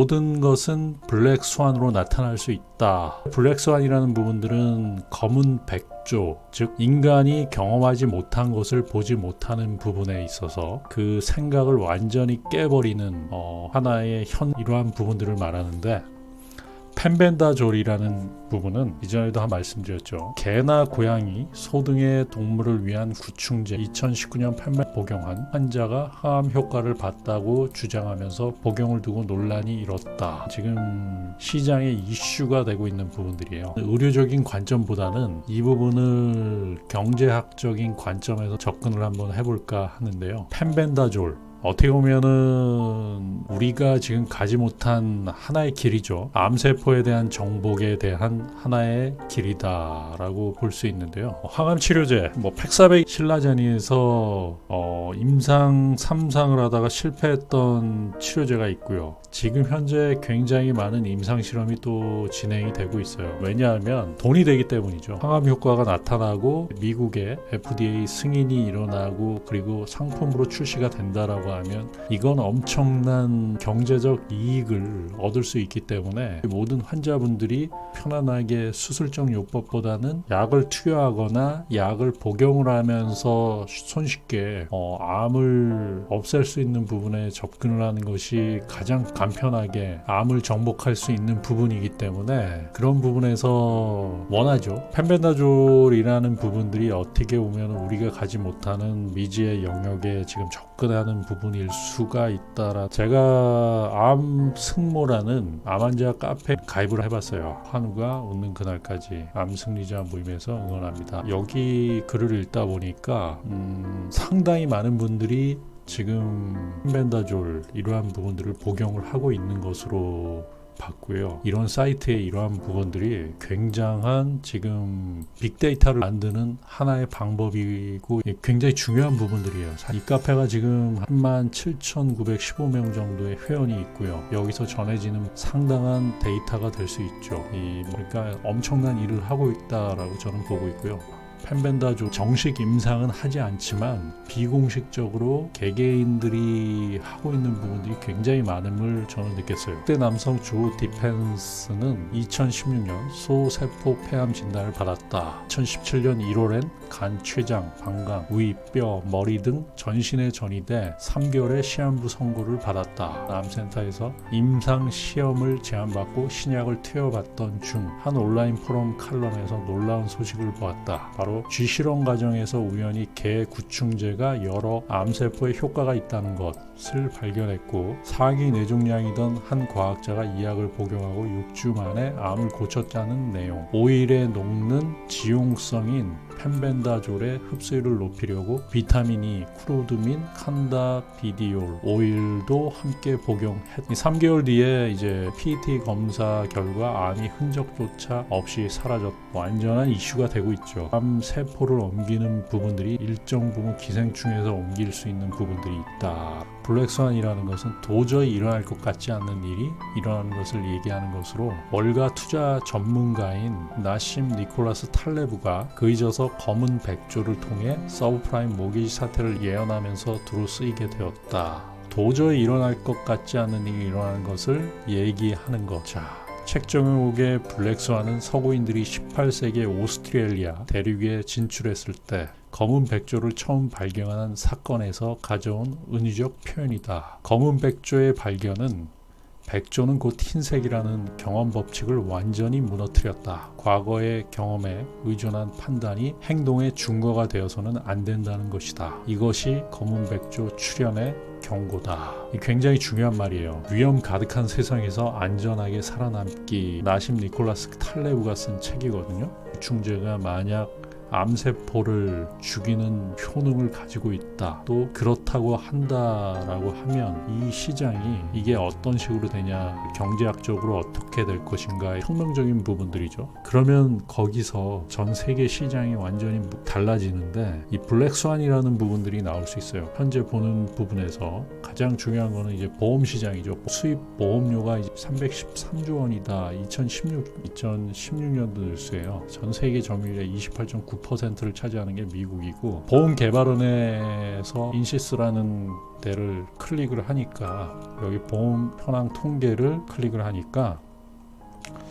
모든 것은 블랙 스완으로 나타날 수 있다. 블랙 스완이라는 부분들은 검은 백조, 즉 인간이 경험하지 못한 것을 보지 못하는 부분에 있어서 그 생각을 완전히 깨버리는 어, 하나의 현 이러한 부분들을 말하는데 펜벤다졸이라는 부분은 이전에도 한 말씀드렸죠. 개나 고양이, 소 등의 동물을 위한 구충제 2019년 펜벤 복용한 환자가 항암 효과를 봤다고 주장하면서 복용을 두고 논란이 일었다. 지금 시장에 이슈가 되고 있는 부분들이에요. 의료적인 관점보다는 이 부분을 경제학적인 관점에서 접근을 한번 해볼까 하는데요. 펜벤다졸 어떻게 보면은 우리가 지금 가지 못한 하나의 길이죠. 암세포에 대한 정복에 대한 하나의 길이다라고 볼 수 있는데요. 항암 치료제, 뭐 팩사백 신라젠에서 어, 임상 3상을 하다가 실패했던 치료제가 있고요. 지금 현재 굉장히 많은 임상 실험이 또 진행이 되고 있어요. 왜냐하면 돈이 되기 때문이죠. 항암 효과가 나타나고 미국의 FDA 승인이 일어나고 그리고 상품으로 출시가 된다라고 하면 이건 엄청난 경제적 이익을 얻을 수 있기 때문에 모든 환자분들이 편안하게 수술적 요법보다는 약을 투여하거나 약을 복용을 하면서 손쉽게 어, 암을 없앨 수 있는 부분에 접근을 하는 것이 가장 간편하게 암을 정복할 수 있는 부분이기 때문에 그런 부분에서 원하죠. 펜벤다졸이라는 부분들이 어떻게 보면 우리가 가지 못하는 미지의 영역에 지금 접근하는 부분일 수가 있다라 제가 암 승모라는 암 환자 카페 가입을 해봤어요. 환우가 웃는 그날까지 암 승리자 모임에서 응원합니다. 여기 글을 읽다 보니까 음, 상당히 많은 분들이 지금 펜벤다졸 이러한 부분들을 복용을 하고 있는 것으로 봤고요. 이런 사이트의 이러한 부분들이 굉장한 지금 빅데이터를 만드는 하나의 방법이고 굉장히 중요한 부분들이에요. 이 카페가 지금 17,915명 정도의 회원이 있고요. 여기서 전해지는 상당한 데이터가 될 수 있죠. 이 그러니까 엄청난 일을 하고 있다라고 저는 보고 있고요. 펜벤다조 정식 임상은 하지 않지만 비공식적으로 개개인들이 하고 있는 부분들이 굉장히 많음을 저는 느꼈어요. 그때 남성 조 디펜스는 2016년 소세포 폐암 진단을 받았다. 2017년 1월엔 간, 췌장, 방광, 위, 뼈, 머리 등 전신에 전이돼 3개월의 시한부 선고를 받았다. 암센터에서 임상 시험을 제안받고 신약을 투여받던 중 한 온라인 포럼 칼럼에서 놀라운 소식을 보았다. 바로 쥐실험 과정에서 우연히 개 구충제가 여러 암세포에 효과가 있다는 것을 발견했고 사기 뇌종양이던 한 과학자가 이 약을 복용하고 6주 만에 암을 고쳤다는 내용. 오일에 녹는 지용성인 펜벤다졸의 흡수율을 높이려고 비타민 E, 크로드민, 칸다 비디올, 오일도 함께 복용했. 3개월 뒤에 이제 PET 검사 결과 암이 흔적조차 없이 사라졌. 완전한 이슈가 되고 있죠. 암 세포를 옮기는 부분들이 일정 부분 기생충에서 옮길 수 있는 부분들이 있다. 블랙스완이라는 것은 도저히 일어날 것 같지 않는 일이 일어나는 것을 얘기하는 것으로 월가 투자 전문가인 나심 니콜라스 탈레브가 그이져서 검은 백조를 통해 서브프라임 모기지 사태를 예언하면서 두루 쓰이게 되었다. 도저히 일어날 것 같지 않는 일이 일어나는 것을 얘기하는 것. 자, 책 제목의 블랙스완은 서구인들이 18세기 오스트레일리아 대륙에 진출했을 때 검은 백조를 처음 발견한 사건에서 가져온 은유적 표현이다. 검은 백조의 발견은 백조는 곧 흰색이라는 경험 법칙을 완전히 무너뜨렸다. 과거의 경험에 의존한 판단이 행동의 증거가 되어서는 안 된다는 것이다. 이것이 검은 백조 출현의 경고다. 굉장히 중요한 말이에요. 위험 가득한 세상에서 안전하게 살아남기. 나심 니콜라스 탈레브가 쓴 책이거든요. 충제가 만약 암세포를 죽이는 효능을 가지고 있다. 또 그렇다고 한다라고 하면 이 시장이 이게 어떤 식으로 되냐, 경제학적으로 어떻게 될 것인가의 혁명적인 부분들이죠. 그러면 거기서 전 세계 시장이 완전히 달라지는데 이 블랙스완이라는 부분들이 나올 수 있어요. 현재 보는 부분에서 가장 중요한 거는 이제 보험 시장이죠. 수입 보험료가 이제 313조 원이다. 2016 2016년 도 뉴스예요. 전 세계 점유율의 28.9 99%를 차지하는 게 미국이고 보험 개발원에서 인시스라는 데를 클릭을 하니까 여기 보험 현황 통계를 클릭을 하니까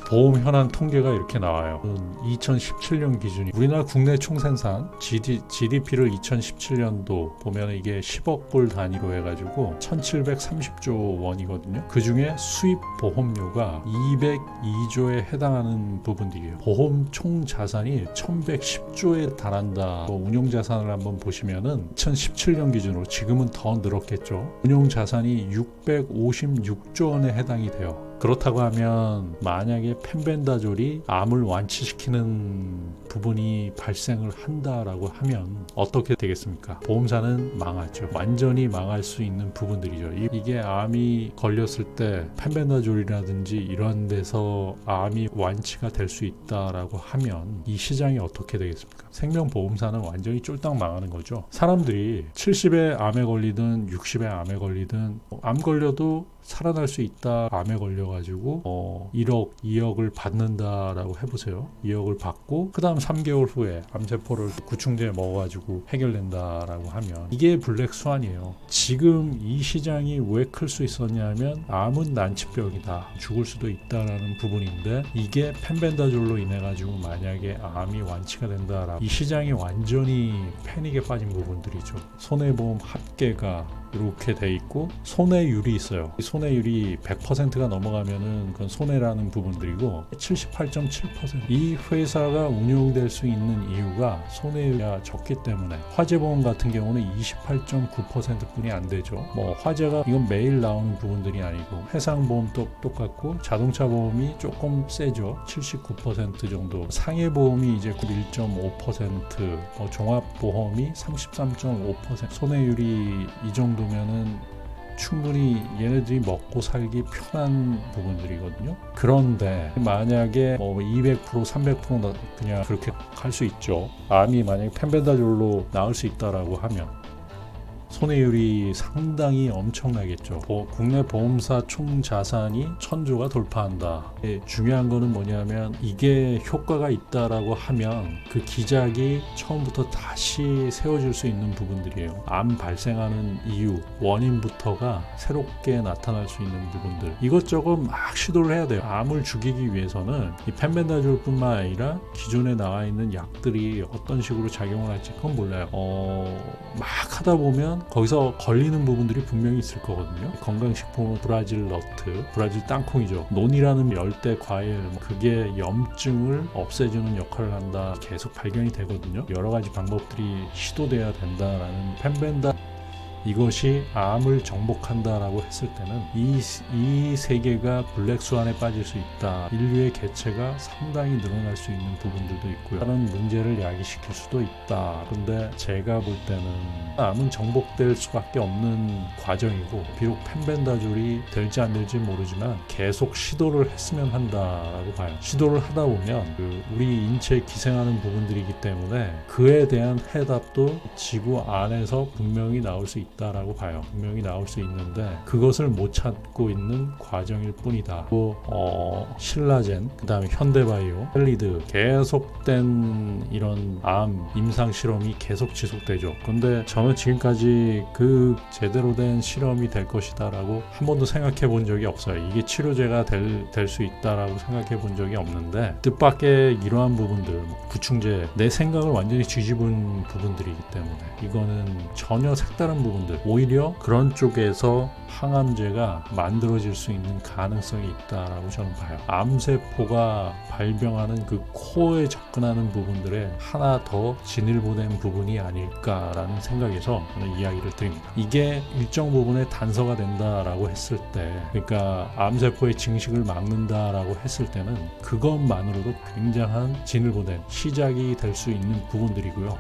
보험 현황 통계가 이렇게 나와요. 2017년 기준이 우리나라 국내 총생산 GD, GDP를 2017년도 보면 이게 10억 불 단위로 해가지고 1,730조 원이거든요. 그 중에 수입 보험료가 202조에 해당하는 부분들이에요. 보험 총 자산이 1,110조에 달한다. 뭐 운용 자산을 한번 보시면은 2017년 기준으로 지금은 더 늘었겠죠. 운용 자산이 656조 원에 해당이 돼요. 그렇다고 하면 만약에 펜벤다졸이 암을 완치시키는 부분이 발생을 한다라고 하면 어떻게 되겠습니까? 보험사는 망하죠. 완전히 망할 수 있는 부분들이죠. 이- 이게 암이 걸렸을 때 펜벤다졸이라든지 이런 데서 암이 완치가 될 수 있다라고 하면 이 시장이 어떻게 되겠습니까? 생명보험사는 완전히 쫄딱 망하는 거죠. 사람들이 70에 암에 걸리든 60에 암에 걸리든 암 걸려도 살아날 수 있다 암에 걸려가지고 어 1억 2억을 받는다라고 해보세요 2억을 받고 그 다음 3개월 후에 암세포를 구충제 먹어가지고 해결된다라고 하면 이게 블랙 스완이에요. 지금 이 시장이 왜 클 수 있었냐면 암은 난치병이다. 죽을 수도 있다라는 부분인데 이게 펜벤다졸로 인해 가지고 만약에 암이 완치가 된다라고 이 시장이 완전히 패닉에 빠진 부분들이죠. 손해보험 합계가 이렇게 돼 있고 손해율이 있어요. 이 손해율이 100%가 넘어가면은 그건 손해라는 부분들이고 78.7%이 회사가 운용될 수 있는 이유가 손해율이 적기 때문에 화재보험 같은 경우는 28.9%뿐이 안 되죠. 뭐 화재가 이건 매일 나오는 부분들이 아니고 해상보험도 똑같고 자동차 보험이 조금 세죠. 79% 정도. 상해보험이 이제 91.5%, 뭐 종합보험이 33.5%. 손해율이 이 정도 면은 충분히 얘네들이 먹고 살기 편한 부분들이거든요. 그런데 만약에 뭐 200% 300% 그냥 그렇게 갈수 있죠. 암이 만약에 펜벤다졸로 나을 수 있다라고 하면 손해율이 상당히 엄청나겠죠. 보- 국내 보험사 총 자산이 천조가 돌파한다. 예, 중요한 거는 뭐냐면 이게 효과가 있다라고 하면 그 기작이 처음부터 다시 세워질 수 있는 부분들이에요. 암 발생하는 이유, 원인부터가 새롭게 나타날 수 있는 부분들. 이것저것 막 시도를 해야 돼요. 암을 죽이기 위해서는 이 펜벤다졸뿐만 아니라 기존에 나와 있는 약들이 어떤 식으로 작용을 할지 그건 몰라요. 어, 막 하다 보면 거기서 걸리는 부분들이 분명히 있을 거거든요. 건강식품은 브라질 너트, 브라질 땅콩이죠. 논이라는 열대 과일, 뭐 그게 염증을 없애주는 역할을 한다. 계속 발견이 되거든요. 여러 가지 방법들이 시도돼야 된다라는 펜벤다 이것이 암을 정복한다라고 했을 때는 이, 이 세계가 블랙스완에 빠질 수 있다. 인류의 개체가 상당히 늘어날 수 있는 부분들도 있고요. 다른 문제를 야기시킬 수도 있다. 근데 제가 볼 때는 암은 정복될 수밖에 없는 과정이고 비록 펜벤다졸이 될지 안 될지 모르지만 계속 시도를 했으면 한다라고 봐요. 시도를 하다 보면 그 우리 인체에 기생하는 부분들이기 때문에 그에 대한 해답도 지구 안에서 분명히 나올 수 있다 라고 봐요. 분명히 나올 수 있는데 그것을 못 찾고 있는 과정일 뿐이다. 또 어, 신라젠, 그다음에 현대바이오, 헬리드 계속된 이런 암 임상 실험이 계속 지속되죠. 근데 저는 지금까지 그 제대로 된 실험이 될 것이다라고 한 번도 생각해 본 적이 없어요. 이게 치료제가 될 수 있다라고 생각해 본 적이 없는데 뜻밖의 이러한 부분들, 뭐 구충제 내 생각을 완전히 뒤집은 부분들이기 때문에 이거는 전혀 색다른 부분 들 오히려 그런 쪽에서 항암제가 만들어질 수 있는 가능성이 있다라고 저는 봐요. 암세포가 발병하는 그 코에 접근하는 부분들에 하나 더 진일보된 부분이 아닐까라는 생각에서 저는 이야기를 드립니다. 이게 일정 부분에 단서가 된다라고 했을 때, 그러니까 암세포의 증식을 막는다라고 했을 때는 그것만으로도 굉장한 진일보된 시작이 될 수 있는 부분들이고요.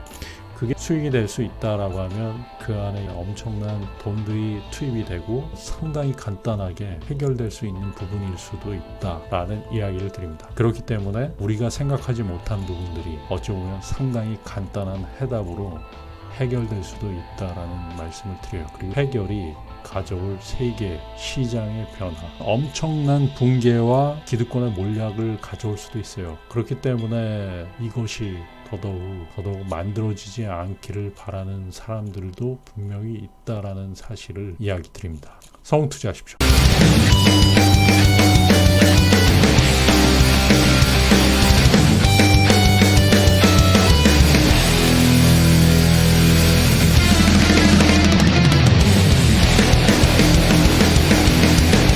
그게 수익이 될 수 있다라고 하면 그 안에 엄청난 돈들이 투입이 되고 상당히 간단하게 해결될 수 있는 부분일 수도 있다라는 이야기를 드립니다. 그렇기 때문에 우리가 생각하지 못한 부분들이 어찌 보면 상당히 간단한 해답으로 해결될 수도 있다라는 말씀을 드려요. 그리고 해결이 가져올 세계 시장의 변화, 엄청난 붕괴와 기득권의 몰락을 가져올 수도 있어요. 그렇기 때문에 이것이 더더욱 더더욱 만들어지지 않기를 바라는 사람들도 분명히 있다라는 사실을 이야기 드립니다. 성투자하십시오.